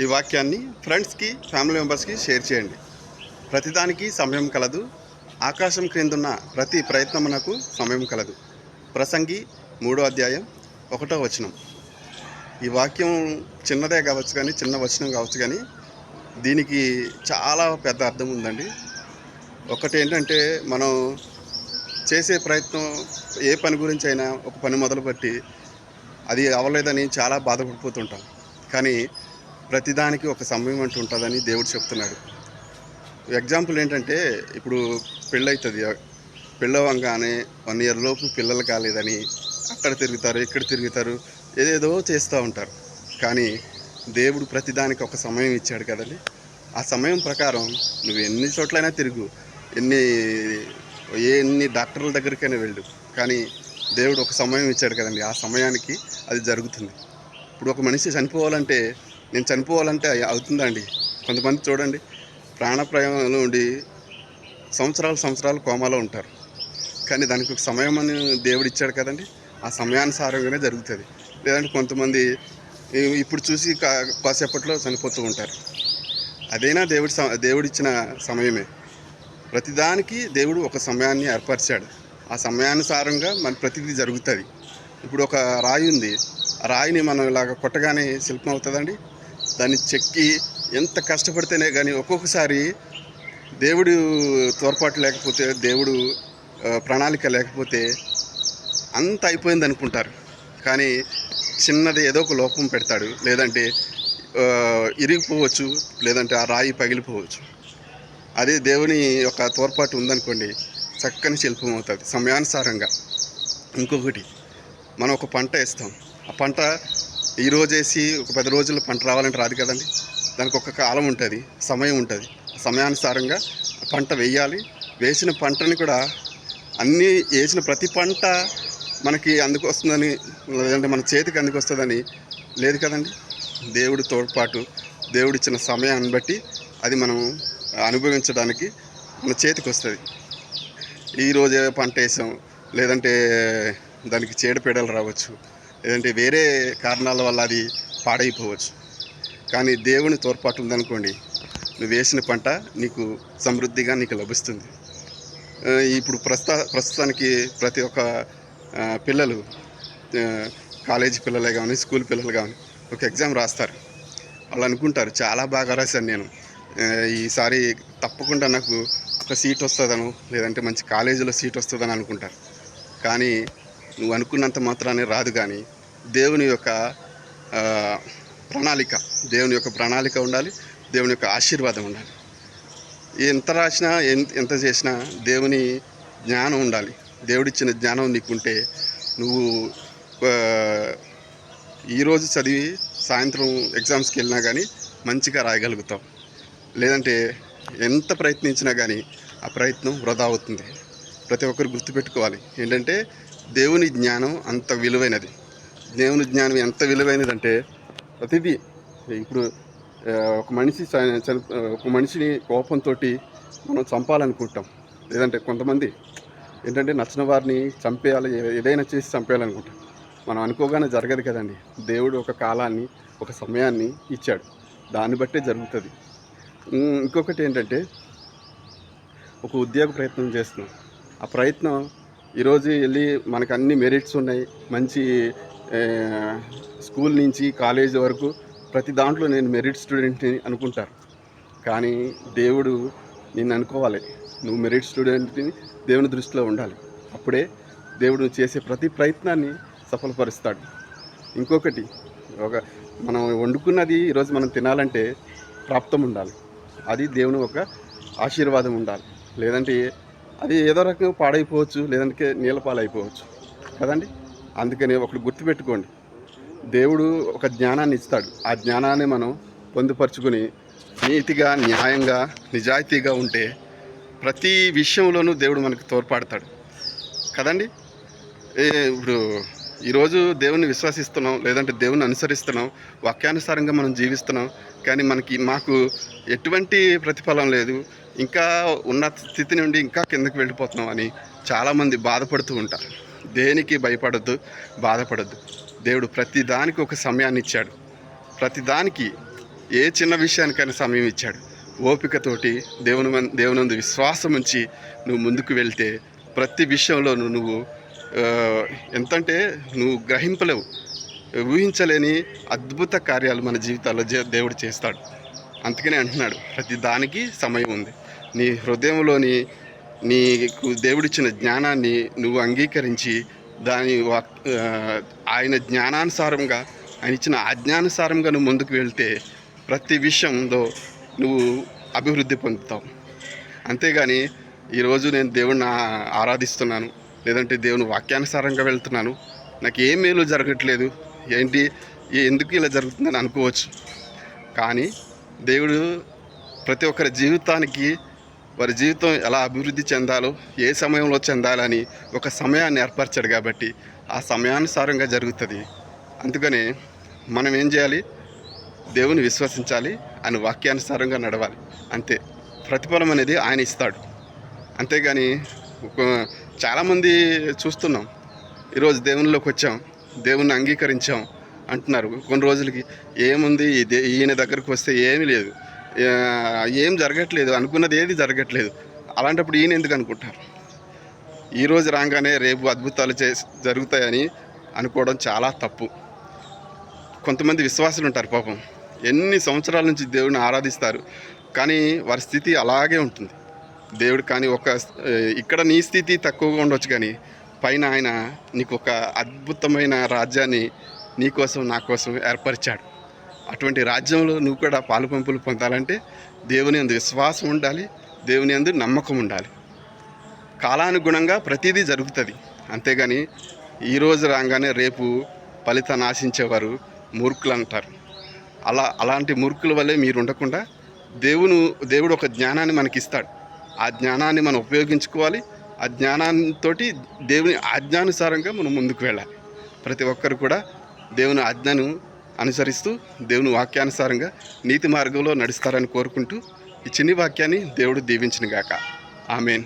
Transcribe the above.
ఈ వాక్యాన్ని ఫ్రెండ్స్కి ఫ్యామిలీ మెంబర్స్కి షేర్ చేయండి. ప్రతిదానికి సమయం కలదు. ఆకాశం క్రిందున్న ప్రతి ప్రయత్నమునకు సమయం కలదు. ప్రసంగి మూడో అధ్యాయం ఒకటో వచనం. ఈ వాక్యం చిన్నదే కావచ్చు కానీ చిన్న వచనం కావచ్చు కానీ దీనికి చాలా పెద్ద అర్థం ఉందండి. ఒకటి ఏంటంటే మనం చేసే ప్రయత్నం ఏ పని గురించి అయినా ఒక పని మొదలుపెట్టి అది అవ్వలేదని చాలా బాధపడిపోతుంటాం. కానీ ప్రతిదానికి ఒక సమయం అంటూ ఉంటుందని దేవుడు చెప్తున్నాడు. ఎగ్జాంపుల్ ఏంటంటే ఇప్పుడు పెళ్ళవుతుంది పెళ్ళవంగానే వన్ ఇయర్ లోపు పిల్లలు కాలేదని అక్కడ తిరుగుతారు ఇక్కడ తిరుగుతారు ఏదేదో చేస్తూ ఉంటారు. కానీ దేవుడు ప్రతిదానికి ఒక సమయం ఇచ్చాడు కదండి. ఆ సమయం ప్రకారం నువ్వు ఎన్ని చోట్లైనా తిరుగు. ఎన్ని ఏ ఎన్ని డాక్టర్ల దగ్గరికైనా వెళ్ళు. కానీ దేవుడు ఒక సమయం ఇచ్చాడు కదండి. ఆ సమయానికి అది జరుగుతుంది. ఇప్పుడు ఒక మనిషి చనిపోవాలంటే నేను చనిపోవాలంటే అవుతుందండి కొంతమంది చూడండి ప్రాణప్రయంలో ఉండి సంవత్సరాలు సంవత్సరాలు కోమాలో ఉంటారు. కానీ దానికి ఒక సమయం అని దేవుడు ఇచ్చాడు కదండి ఆ సమయానుసారంగానే జరుగుతుంది. లేదంటే కొంతమంది ఇప్పుడు చూసి కా- కాసేపట్లో చనిపోతూ ఉంటారు. అదైనా దేవుడి దేవుడిచ్చిన సమయమే. ప్రతిదానికి దేవుడు ఒక సమయాన్ని ఏర్పరిచాడు. ఆ సమయానుసారంగా మన ప్రతిదీ జరుగుతుంది. ఇప్పుడు ఒక రాయి ఉంది. ఆ రాయిని మనం ఇలాగ కొట్టగానే శిల్పం అవుతుందండి దాన్ని చెక్కి ఎంత కష్టపడితేనే కానీ ఒక్కొక్కసారి దేవుడు తోడ్పాటు లేకపోతే దేవుడు ప్రణాళిక లేకపోతే అంత అయిపోయింది అనుకుంటారు. కానీ చిన్నది ఏదో ఒక లోపం పెడతాడు. లేదంటే ఇరిగిపోవచ్చు లేదంటే ఆ రాయి పగిలిపోవచ్చు. అదే దేవుని యొక్క తోడ్పాటు ఉందనుకోండి చక్కని శిల్పం అవుతుంది. సమయానుసారంగా. ఇంకొకటి మనం ఒక పంట వేస్తాం. ఆ పంట ఈ రోజు వేసి ఒక పది రోజుల్లో పంట రావాలంటే రాదు కదండి. దానికి ఒక కాలం ఉంటుంది సమయం ఉంటుంది. సమయానుసారంగా పంట వేయాలి. వేసిన పంటని కూడా అన్నీ వేసిన ప్రతి పంట మనకి అందుకొస్తుందని లేదంటే మన చేతికి అందుకొస్తుందని లేదు కదండి. దేవుడి తోడ్పాటు దేవుడిచ్చిన సమయాన్ని బట్టి అది మనం అనుభవించడానికి మన చేతికి వస్తుంది. ఈరోజు పంట వేసాం లేదంటే దానికి చీడపీడలు రావచ్చు లేదంటే వేరే కారణాల వల్ల అది పాడైపోవచ్చు. కానీ దేవుని తోడ్పాటు ఉందనుకోండి నువ్వు వేసిన పంట నీకు సమృద్ధిగా నీకు లభిస్తుంది. ఇప్పుడు ప్రస్తుత ప్రస్తుతానికి ప్రతి ఒక్క పిల్లలు కాలేజీ పిల్లలే కానీ స్కూల్ పిల్లలు కానీ ఒక ఎగ్జామ్ రాస్తారు. వాళ్ళు అనుకుంటారు చాలా బాగా రాశాను నేను. ఈసారి తప్పకుండా నాకు ఒక సీట్ వస్తుందను లేదంటే మంచి కాలేజీలో సీట్ వస్తుందని అనుకుంటారు. కానీ నువ్వు అనుకున్నంత మాత్రానే రాదు కానీ దేవుని యొక్క ప్రణాళిక. దేవుని యొక్క ప్రణాళిక ఉండాలి దేవుని యొక్క ఆశీర్వాదం ఉండాలి. ఎంత రాసినా ఎంత చేసినా దేవుని జ్ఞానం ఉండాలి. దేవుడిచ్చిన జ్ఞానం నీకుంటే నువ్వు ఈరోజు చదివి సాయంత్రం ఎగ్జామ్స్కి వెళ్ళినా కానీ మంచిగా రాయగలుగుతావు. లేదంటే ఎంత ప్రయత్నించినా కానీ ఆ ప్రయత్నం వృధా అవుతుంది. ప్రతి ఒక్కరు గుర్తుపెట్టుకోవాలి. ఏంటంటే దేవుని జ్ఞానం అంత విలువైనది. దేవుని జ్ఞానం ఎంత విలువైనదంటే ప్రతిదీ. ఇప్పుడు ఒక మనిషి చని ఒక మనిషిని కోపంతో మనం చంపాలనుకుంటాం. లేదంటే కొంతమంది ఏంటంటే నచ్చిన వారిని చంపేయాలి ఏదైనా చేసి చంపేయాలనుకుంటాం మనం అనుకోగానే జరగదు కదండి. దేవుడు ఒక కాలాన్ని ఒక సమయాన్ని ఇచ్చాడు. దాన్ని బట్టే జరుగుతుంది. ఇంకొకటి ఏంటంటే ఒక ఉద్యోగ ప్రయత్నం చేస్తున్నాం. ఆ ప్రయత్నం ఈరోజు వెళ్ళి మనకు అన్ని మెరిట్స్ ఉన్నాయి. మంచి స్కూల్ నుంచి కాలేజ్ వరకు ప్రతి దాంట్లో నేను మెరిట్ స్టూడెంట్ని అనుకుంటారు. కానీ దేవుడు నేను అనుకోవాలి. నువ్వు మెరిట్ స్టూడెంట్ని దేవుని దృష్టిలో ఉండాలి. అప్పుడే దేవుడు చేసే ప్రతి ప్రయత్నాన్ని సఫలపరుస్తాడు. ఇంకొకటి ఒక మనం వండుకున్నది ఈరోజు మనం తినాలంటే ప్రాప్తం ఉండాలి. అది దేవుని ఒక ఆశీర్వాదం ఉండాలి. లేదంటే అది ఏదో రకంగా పాడైపోవచ్చు లేదంటే నీళ్ళ పాలైపోవచ్చు. కదండి? అందుకని ఒకటి గుర్తుపెట్టుకోండి. దేవుడు ఒక జ్ఞానాన్ని ఇస్తాడు. ఆ జ్ఞానాన్ని మనం పొందుపరుచుకొని నీతిగా న్యాయంగా నిజాయితీగా ఉంటే ప్రతి విషయంలోనూ దేవుడు మనకు తోడ్పడతాడు. కదండి? ఏ ఇప్పుడు ఈరోజు దేవుని విశ్వసిస్తున్నాం లేదంటే దేవుని అనుసరిస్తున్నాం వాక్యానుసారంగా మనం జీవిస్తున్నాం కానీ మనకి మాకు ఎటువంటి ప్రతిఫలం లేదు. ఇంకా ఉన్న స్థితి నుండి ఇంకా కిందకి వెళ్ళిపోతున్నాం అని చాలామంది బాధపడుతూ ఉంటారు. దేనికి భయపడద్దు బాధపడద్దు. దేవుడు ప్రతి దానికి ఒక సమయాన్ని ఇచ్చాడు. ప్రతి దానికి ఏ చిన్న విషయానికైనా సమయం ఇచ్చాడు. ఓపికతోటి దేవుని మన్ దేవునందు విశ్వాసం ఉంచి నువ్వు ముందుకు వెళ్తే ప్రతి విషయంలోనూ నువ్వు ఎంతంటే నువ్వు గ్రహింపలేవు. ఊహించలేని అద్భుత కార్యాలు మన జీవితాల్లో దేవుడు చేస్తాడు. అందుకనే అంటున్నాడు ప్రతి దానికి సమయం ఉంది. నీ హృదయంలోని నీకు దేవుడిచ్చిన జ్ఞానాన్ని నువ్వు అంగీకరించి దాని వాక్- ఆయన జ్ఞానానుసారంగా ఆయన ఇచ్చిన ఆజ్ఞానుసారంగా నువ్వు ముందుకు వెళ్తే ప్రతి విషయంలో నువ్వు అభివృద్ధి పొందుతావు. అంతేగాని ఈరోజు నేను దేవుణ్ణి ఆరాధిస్తున్నాను లేదంటే దేవుని వాక్యానుసారంగా వెళ్తున్నాను. నాకు ఏ మేలు జరగట్లేదు. ఏంటి ఎందుకు ఇలా జరుగుతుందని అనుకోవచ్చు. కానీ దేవుడు ప్రతి ఒక్కరి జీవితానికి వారి జీవితం ఎలా అభివృద్ధి చెందాలో ఏ సమయంలో చెందాలని ఒక సమయాన్ని ఏర్పరచాడు కాబట్టి ఆ సమయానుసారంగా జరుగుతుంది. అందుకనే మనం ఏం చేయాలి? దేవుని విశ్వసించాలి ఆయన వాక్యానుసారంగా నడవాలి. అంతే. ప్రతిఫలం అనేది ఆయన ఇస్తాడు. అంతేగాని ఒక- చాలామంది చూస్తున్నాం. ఈరోజు దేవునిలోకి వచ్చాం. దేవుణ్ణి అంగీకరించాం అంటున్నారు. కొన్ని రోజులకి ఏముంది? ఈ దే- ఈయన దగ్గరకు వస్తే ఏమీ లేదు. ఏం జరగట్లేదు. అనుకున్నది ఏది జరగట్లేదు. అలాంటప్పుడు ఈయన ఎందుకు అనుకుంటారు? ఈరోజు రాగానే రేపు అద్భుతాలు చే జరుగుతాయని అనుకోవడం చాలా తప్పు. కొంతమంది విశ్వాసులు ఉంటారు పాపం. ఎన్ని సంవత్సరాల నుంచి దేవుడిని ఆరాధిస్తారు. కానీ వారి స్థితి అలాగే ఉంటుంది. దేవుడు కానీ ఒక ఇక్కడ నీ స్థితి తక్కువగా ఉండొచ్చు కానీ పైన ఆయన నీకు ఒక అద్భుతమైన రాజ్యాన్ని నీ కోసం నా కోసం ఏర్పరిచాడు. అటువంటి రాజ్యంలో నువ్వు కూడా పాలు పంపులు పొందాలంటే దేవుని అందు విశ్వాసం ఉండాలి దేవుని అందు నమ్మకం ఉండాలి. కాలానుగుణంగా ప్రతిదీ జరుగుతుంది. అంతేగాని ఈరోజు రాగానే రేపు ఫలితాన్ని ఆశించేవారు మూర్ఖులు అంటారు. అలా అలాంటి మూర్ఖుల వల్లే మీరు ఉండకుండా దేవును దేవుడు ఒక జ్ఞానాన్ని మనకి ఇస్తాడు ఆ జ్ఞానాన్ని మనం ఉపయోగించుకోవాలి. ఆ జ్ఞానంతో దేవుని ఆజ్ఞానుసారంగా మనం ముందుకు వెళ్ళాలి. ప్రతి ఒక్కరు కూడా దేవుని ఆజ్ఞను అనుసరిస్తూ దేవుని వాక్యానుసారంగా నీతి మార్గంలో నడుస్తారని కోరుకుంటూ ఈ చిన్ని వాక్యాన్ని దేవుడు దీవించినగాక ఆమెన్.